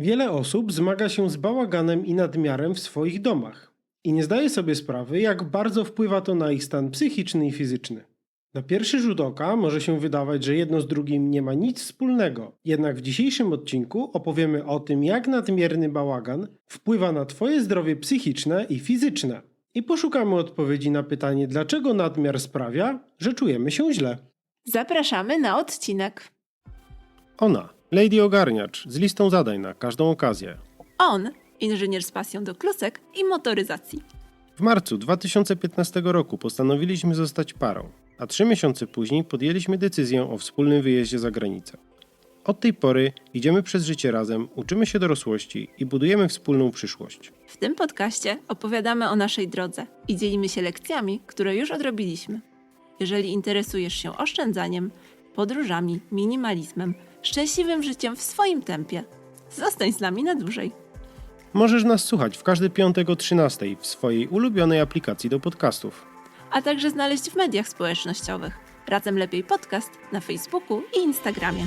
Wiele osób zmaga się z bałaganem i nadmiarem w swoich domach i nie zdaje sobie sprawy, jak bardzo wpływa to na ich stan psychiczny i fizyczny. Na pierwszy rzut oka może się wydawać, że jedno z drugim nie ma nic wspólnego, jednak w dzisiejszym odcinku opowiemy o tym, jak nadmierny bałagan wpływa na Twoje zdrowie psychiczne i fizyczne. I poszukamy odpowiedzi na pytanie, dlaczego nadmiar sprawia, że czujemy się źle. Zapraszamy na odcinek. Ona, Lady Ogarniacz, z listą zadań na każdą okazję. On, inżynier z pasją do klusek i motoryzacji. W marcu 2015 roku postanowiliśmy zostać parą, a trzy miesiące później podjęliśmy decyzję o wspólnym wyjeździe za granicę. Od tej pory idziemy przez życie razem, uczymy się dorosłości i budujemy wspólną przyszłość. W tym podcaście opowiadamy o naszej drodze i dzielimy się lekcjami, które już odrobiliśmy. Jeżeli interesujesz się oszczędzaniem, podróżami, minimalizmem, szczęśliwym życiem w swoim tempie, zostań z nami na dłużej. Możesz nas słuchać w każdy piątek o 13 w swojej ulubionej aplikacji do podcastów. A także znaleźć w mediach społecznościowych. Razem lepiej podcast na Facebooku i Instagramie.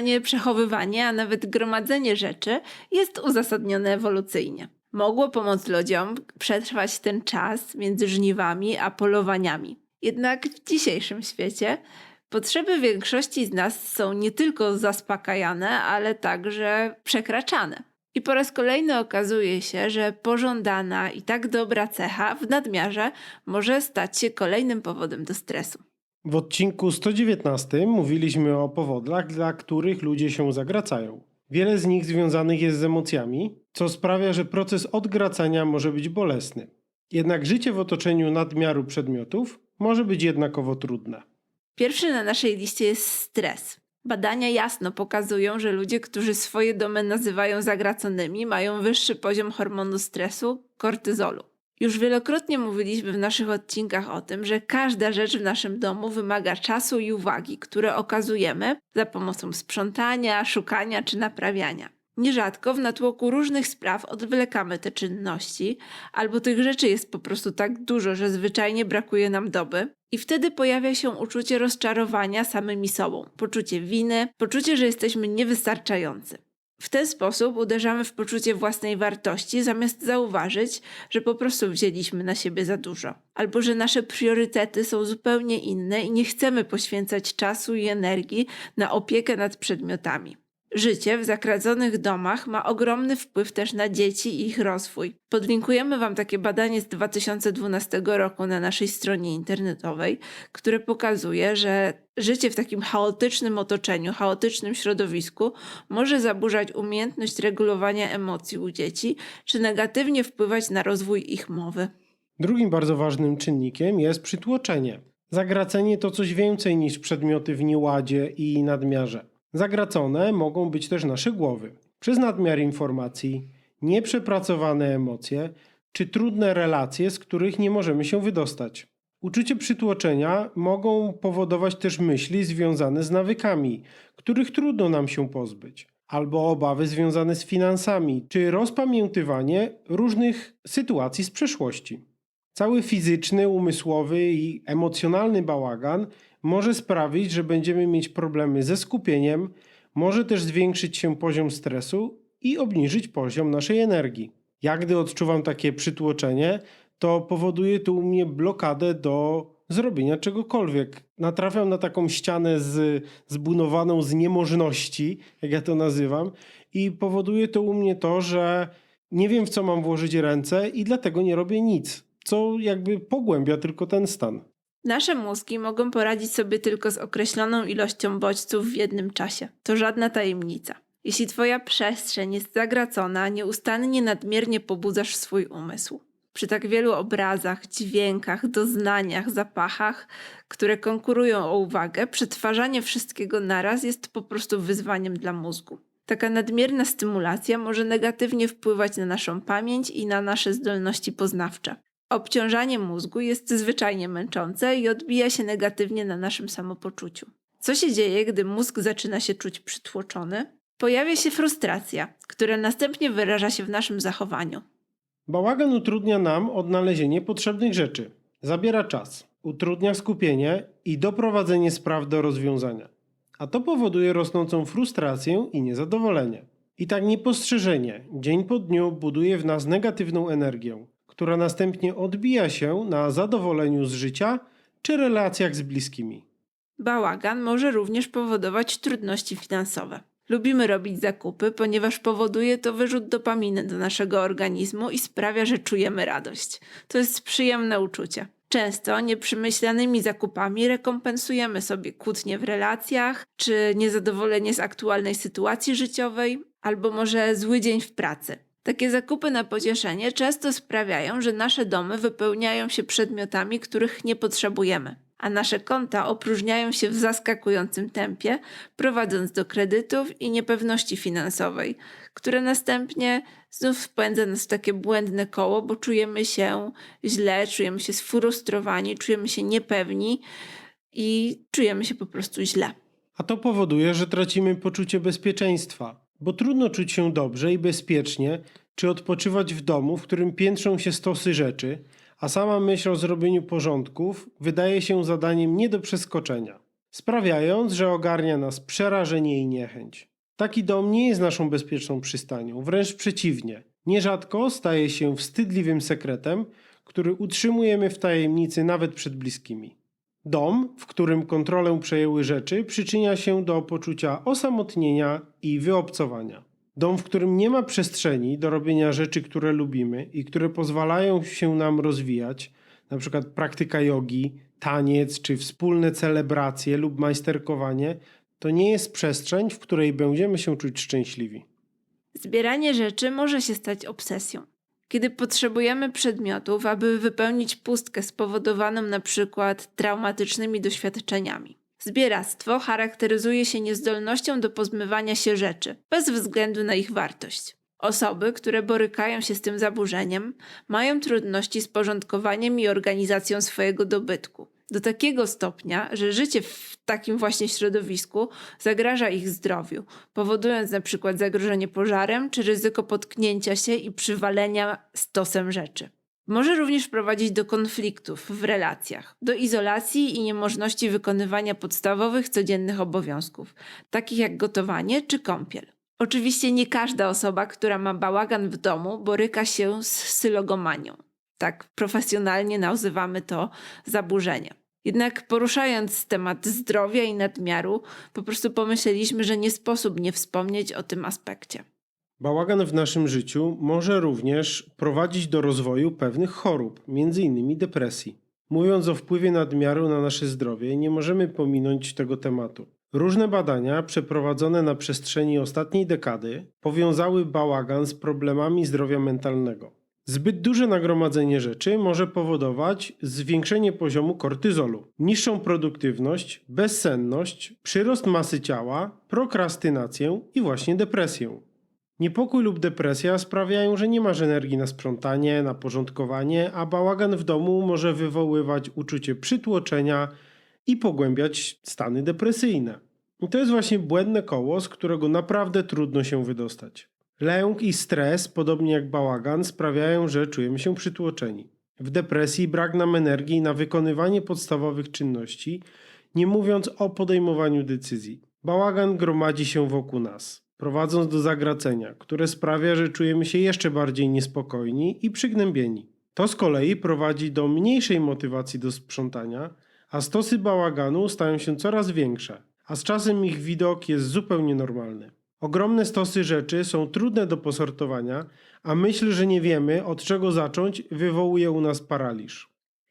Zbieranie, przechowywanie, a nawet gromadzenie rzeczy jest uzasadnione ewolucyjnie. Mogło pomóc ludziom przetrwać ten czas między żniwami a polowaniami. Jednak w dzisiejszym świecie potrzeby większości z nas są nie tylko zaspokajane, ale także przekraczane. I po raz kolejny okazuje się, że pożądana i tak dobra cecha w nadmiarze może stać się kolejnym powodem do stresu. W odcinku 119 mówiliśmy o powodach, dla których ludzie się zagracają. Wiele z nich związanych jest z emocjami, co sprawia, że proces odgracania może być bolesny. Jednak życie w otoczeniu nadmiaru przedmiotów może być jednakowo trudne. Pierwszy na naszej liście jest stres. Badania jasno pokazują, że ludzie, którzy swoje domy nazywają zagraconymi, mają wyższy poziom hormonu stresu kortyzolu. Już wielokrotnie mówiliśmy w naszych odcinkach o tym, że każda rzecz w naszym domu wymaga czasu i uwagi, które okazujemy za pomocą sprzątania, szukania czy naprawiania. Nierzadko w natłoku różnych spraw odwlekamy te czynności, albo tych rzeczy jest po prostu tak dużo, że zwyczajnie brakuje nam doby, i wtedy pojawia się uczucie rozczarowania samymi sobą, poczucie winy, poczucie, że jesteśmy niewystarczający. W ten sposób uderzamy w poczucie własnej wartości, zamiast zauważyć, że po prostu wzięliśmy na siebie za dużo, albo że nasze priorytety są zupełnie inne i nie chcemy poświęcać czasu i energii na opiekę nad przedmiotami. Życie w zakradzonych domach ma ogromny wpływ też na dzieci i ich rozwój. Podlinkujemy Wam takie badanie z 2012 roku na naszej stronie internetowej, które pokazuje, że życie w takim chaotycznym otoczeniu, chaotycznym środowisku może zaburzać umiejętność regulowania emocji u dzieci, czy negatywnie wpływać na rozwój ich mowy. Drugim bardzo ważnym czynnikiem jest przytłoczenie. Zagracenie to coś więcej niż przedmioty w nieładzie i nadmiarze. Zagracone mogą być też nasze głowy. Przez nadmiar informacji, nieprzepracowane emocje czy trudne relacje, z których nie możemy się wydostać. Uczucie przytłoczenia mogą powodować też myśli związane z nawykami, których trudno nam się pozbyć, albo obawy związane z finansami, czy rozpamiętywanie różnych sytuacji z przeszłości. Cały fizyczny, umysłowy i emocjonalny bałagan może sprawić, że będziemy mieć problemy ze skupieniem, może też zwiększyć się poziom stresu i obniżyć poziom naszej energii. Ja gdy odczuwam takie przytłoczenie, to powoduje to u mnie blokadę do zrobienia czegokolwiek. Natrafiam na taką ścianę z, zbudowaną z niemożności, jak ja to nazywam, i powoduje to u mnie to, że nie wiem w co mam włożyć ręce i dlatego nie robię nic, co jakby pogłębia tylko ten stan. Nasze mózgi mogą poradzić sobie tylko z określoną ilością bodźców w jednym czasie. To żadna tajemnica. Jeśli twoja przestrzeń jest zagracona, nieustannie nadmiernie pobudzasz swój umysł. Przy tak wielu obrazach, dźwiękach, doznaniach, zapachach, które konkurują o uwagę, przetwarzanie wszystkiego naraz jest po prostu wyzwaniem dla mózgu. Taka nadmierna stymulacja może negatywnie wpływać na naszą pamięć i na nasze zdolności poznawcze. Obciążanie mózgu jest zwyczajnie męczące i odbija się negatywnie na naszym samopoczuciu. Co się dzieje, gdy mózg zaczyna się czuć przytłoczony? Pojawia się frustracja, która następnie wyraża się w naszym zachowaniu. Bałagan utrudnia nam odnalezienie potrzebnych rzeczy, zabiera czas, utrudnia skupienie i doprowadzenie spraw do rozwiązania. A to powoduje rosnącą frustrację i niezadowolenie. I tak niepostrzeżenie, dzień po dniu buduje w nas negatywną energię, która następnie odbija się na zadowoleniu z życia czy relacjach z bliskimi. Bałagan może również powodować trudności finansowe. Lubimy robić zakupy, ponieważ powoduje to wyrzut dopaminy do naszego organizmu i sprawia, że czujemy radość. To jest przyjemne uczucie. Często nieprzemyślanymi zakupami rekompensujemy sobie kłótnie w relacjach, czy niezadowolenie z aktualnej sytuacji życiowej, albo może zły dzień w pracy. Takie zakupy na pocieszenie często sprawiają, że nasze domy wypełniają się przedmiotami, których nie potrzebujemy, a nasze konta opróżniają się w zaskakującym tempie, prowadząc do kredytów i niepewności finansowej, które następnie znów wpędza nas w takie błędne koło, bo czujemy się źle, czujemy się sfrustrowani, czujemy się niepewni i czujemy się po prostu źle. A to powoduje, że tracimy poczucie bezpieczeństwa, bo trudno czuć się dobrze i bezpiecznie, czy odpoczywać w domu, w którym piętrzą się stosy rzeczy, a sama myśl o zrobieniu porządków wydaje się zadaniem nie do przeskoczenia, sprawiając, że ogarnia nas przerażenie i niechęć. Taki dom nie jest naszą bezpieczną przystanią, wręcz przeciwnie. Nierzadko staje się wstydliwym sekretem, który utrzymujemy w tajemnicy nawet przed bliskimi. Dom, w którym kontrolę przejęły rzeczy, przyczynia się do poczucia osamotnienia i wyobcowania. Dom, w którym nie ma przestrzeni do robienia rzeczy, które lubimy i które pozwalają się nam rozwijać, np. praktyka jogi, taniec czy wspólne celebracje lub majsterkowanie, to nie jest przestrzeń, w której będziemy się czuć szczęśliwi. Zbieranie rzeczy może się stać obsesją. Kiedy potrzebujemy przedmiotów, aby wypełnić pustkę spowodowaną na przykład traumatycznymi doświadczeniami. Zbieractwo charakteryzuje się niezdolnością do pozbywania się rzeczy, bez względu na ich wartość. Osoby, które borykają się z tym zaburzeniem, mają trudności z porządkowaniem i organizacją swojego dobytku. Do takiego stopnia, że życie w takim właśnie środowisku zagraża ich zdrowiu, powodując na przykład zagrożenie pożarem czy ryzyko potknięcia się i przywalenia stosem rzeczy. Może również prowadzić do konfliktów w relacjach, do izolacji i niemożności wykonywania podstawowych codziennych obowiązków, takich jak gotowanie czy kąpiel. Oczywiście nie każda osoba, która ma bałagan w domu, boryka się z sylogomanią. Tak profesjonalnie nazywamy to zaburzenie. Jednak poruszając temat zdrowia i nadmiaru, po prostu pomyśleliśmy, że nie sposób nie wspomnieć o tym aspekcie. Bałagan w naszym życiu może również prowadzić do rozwoju pewnych chorób, m.in. depresji. Mówiąc o wpływie nadmiaru na nasze zdrowie, nie możemy pominąć tego tematu. Różne badania przeprowadzone na przestrzeni ostatniej dekady powiązały bałagan z problemami zdrowia mentalnego. Zbyt duże nagromadzenie rzeczy może powodować zwiększenie poziomu kortyzolu, niższą produktywność, bezsenność, przyrost masy ciała, prokrastynację i właśnie depresję. Niepokój lub depresja sprawiają, że nie masz energii na sprzątanie, na porządkowanie, a bałagan w domu może wywoływać uczucie przytłoczenia i pogłębiać stany depresyjne. I to jest właśnie błędne koło, z którego naprawdę trudno się wydostać. Lęk i stres, podobnie jak bałagan, sprawiają, że czujemy się przytłoczeni. W depresji brak nam energii na wykonywanie podstawowych czynności, nie mówiąc o podejmowaniu decyzji. Bałagan gromadzi się wokół nas, prowadząc do zagracenia, które sprawia, że czujemy się jeszcze bardziej niespokojni i przygnębieni. To z kolei prowadzi do mniejszej motywacji do sprzątania, a stosy bałaganu stają się coraz większe, a z czasem ich widok jest zupełnie normalny. Ogromne stosy rzeczy są trudne do posortowania, a myśl, że nie wiemy od czego zacząć, wywołuje u nas paraliż.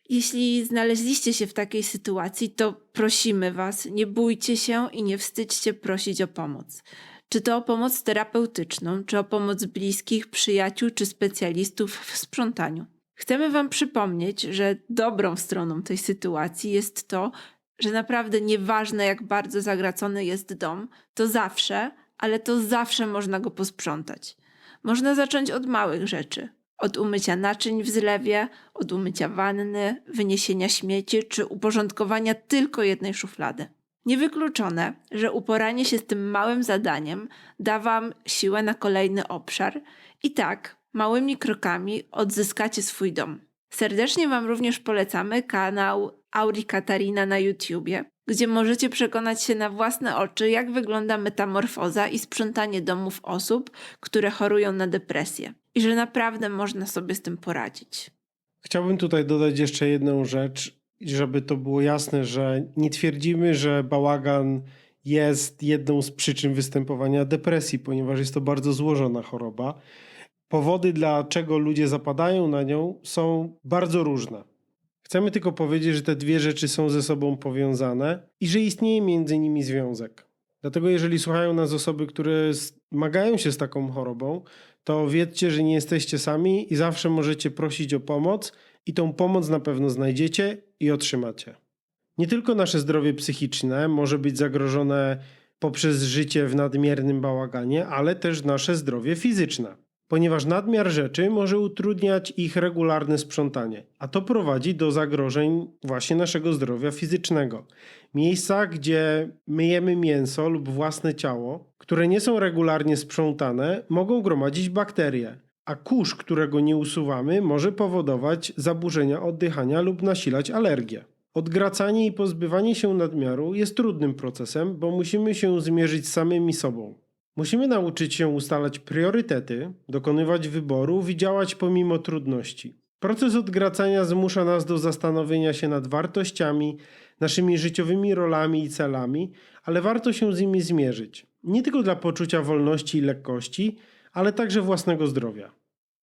Jeśli znaleźliście się w takiej sytuacji, to prosimy Was, nie bójcie się i nie wstydźcie prosić o pomoc. Czy to o pomoc terapeutyczną, czy o pomoc bliskich, przyjaciół, czy specjalistów w sprzątaniu. Chcemy Wam przypomnieć, że dobrą stroną tej sytuacji jest to, że naprawdę nieważne jak bardzo zagracony jest dom, to zawsze, ale to zawsze można go posprzątać. Można zacząć od małych rzeczy. Od umycia naczyń w zlewie, od umycia wanny, wyniesienia śmieci czy uporządkowania tylko jednej szuflady. Niewykluczone, że uporanie się z tym małym zadaniem da Wam siłę na kolejny obszar i tak małymi krokami odzyskacie swój dom. Serdecznie Wam również polecamy kanał Auri Katarina na YouTubie, gdzie możecie przekonać się na własne oczy, jak wygląda metamorfoza i sprzątanie domów osób, które chorują na depresję. I że naprawdę można sobie z tym poradzić. Chciałbym tutaj dodać jeszcze jedną rzecz, żeby to było jasne, że nie twierdzimy, że bałagan jest jedną z przyczyn występowania depresji, ponieważ jest to bardzo złożona choroba. Powody, dlaczego ludzie zapadają na nią, są bardzo różne. Chcemy tylko powiedzieć, że te dwie rzeczy są ze sobą powiązane i że istnieje między nimi związek. Dlatego, jeżeli słuchają nas osoby, które zmagają się z taką chorobą, to wiedzcie, że nie jesteście sami i zawsze możecie prosić o pomoc, i tą pomoc na pewno znajdziecie i otrzymacie. Nie tylko nasze zdrowie psychiczne może być zagrożone poprzez życie w nadmiernym bałaganie, ale też nasze zdrowie fizyczne, ponieważ nadmiar rzeczy może utrudniać ich regularne sprzątanie, a to prowadzi do zagrożeń właśnie naszego zdrowia fizycznego. Miejsca, gdzie myjemy mięso lub własne ciało, które nie są regularnie sprzątane, mogą gromadzić bakterie, a kurz, którego nie usuwamy, może powodować zaburzenia oddychania lub nasilać alergię. Odgracanie i pozbywanie się nadmiaru jest trudnym procesem, bo musimy się zmierzyć samymi sobą. Musimy nauczyć się ustalać priorytety, dokonywać wyborów i działać pomimo trudności. Proces odgracania zmusza nas do zastanowienia się nad wartościami, naszymi życiowymi rolami i celami, ale warto się z nimi zmierzyć. Nie tylko dla poczucia wolności i lekkości, ale także własnego zdrowia.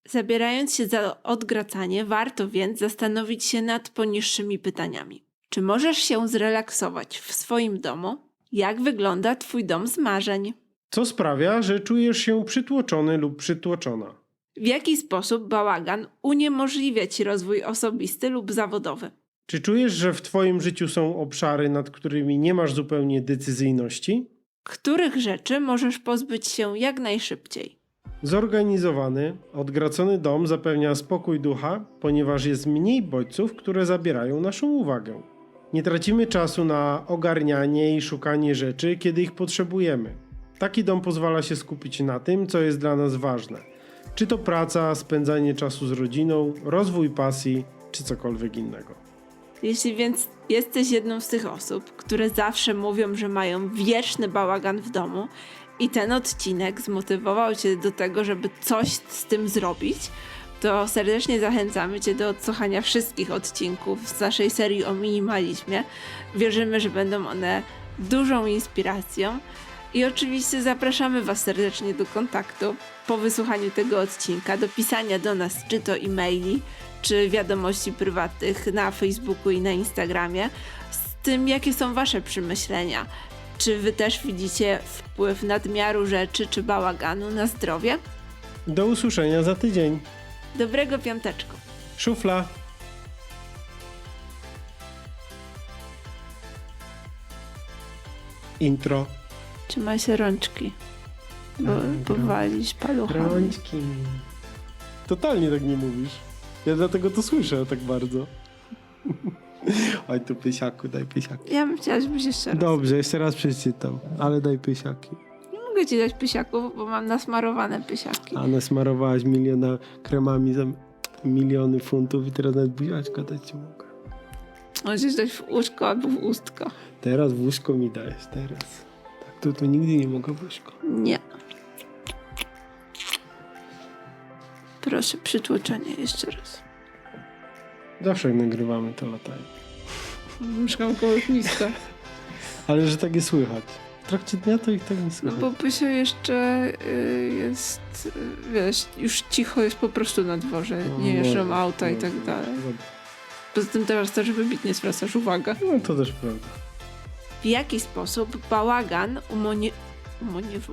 Zabierając się za odgracanie, warto więc zastanowić się nad poniższymi pytaniami. Czy możesz się zrelaksować w swoim domu? Jak wygląda Twój dom z marzeń? Co sprawia, że czujesz się przytłoczony lub przytłoczona. W jaki sposób bałagan uniemożliwia Ci rozwój osobisty lub zawodowy? Czy czujesz, że w Twoim życiu są obszary, nad którymi nie masz zupełnie decyzyjności? Których rzeczy możesz pozbyć się jak najszybciej? Zorganizowany, odgracony dom zapewnia spokój ducha, ponieważ jest mniej bodźców, które zabierają naszą uwagę. Nie tracimy czasu na ogarnianie i szukanie rzeczy, kiedy ich potrzebujemy. Taki dom pozwala się skupić na tym, co jest dla nas ważne. Czy to praca, spędzanie czasu z rodziną, rozwój pasji, czy cokolwiek innego. Jeśli więc jesteś jedną z tych osób, które zawsze mówią, że mają wieczny bałagan w domu i ten odcinek zmotywował Cię do tego, żeby coś z tym zrobić, to serdecznie zachęcamy Cię do odsłuchania wszystkich odcinków z naszej serii o minimalizmie. Wierzymy, że będą one dużą inspiracją. I oczywiście zapraszamy Was serdecznie do kontaktu po wysłuchaniu tego odcinka, do pisania do nas czy to e-maili, czy wiadomości prywatnych na Facebooku i na Instagramie z tym, jakie są Wasze przemyślenia. Czy Wy też widzicie wpływ nadmiaru rzeczy czy bałaganu na zdrowie? Do usłyszenia za tydzień. Dobrego piąteczku! Szufla. Intro. Trzymaj się rączki, bo Dobra. powalisz paluchami. Rączki. Totalnie tak nie mówisz. Ja dlatego to słyszę tak bardzo. Oj, tu pysiaku, daj pysiaki. Ja bym chciała, żebyś jeszcze raz. Dobrze, jeszcze raz przeczytam, ale daj pysiaki. Nie mogę ci dać pysiaków, bo mam nasmarowane pysiaki. A nasmarowałaś miliona kremami za miliony funtów i teraz nawet buziaczka dać ci mogę. Możesz dać w łóżko albo w ustko. Teraz w łóżko mi dajesz, teraz. Tak to, to nigdy nie mogę w łóżko. Nie. Proszę, przytłoczenie jeszcze raz. Zawsze jak nagrywamy, to latają. Mieszkam koło lotniska. Ale że tak je słychać. W trakcie dnia to ich tak nie No słychać. bo Pysio jeszcze y, jest, y, wiesz, już cicho jest po prostu na dworze. No, Nie jeżdżą no, auta i no, tak dalej. no, Poza tym teraz też wybitnie zwracasz uwagę. No to też prawda. W jaki sposób bałagan umonie... umoniewo...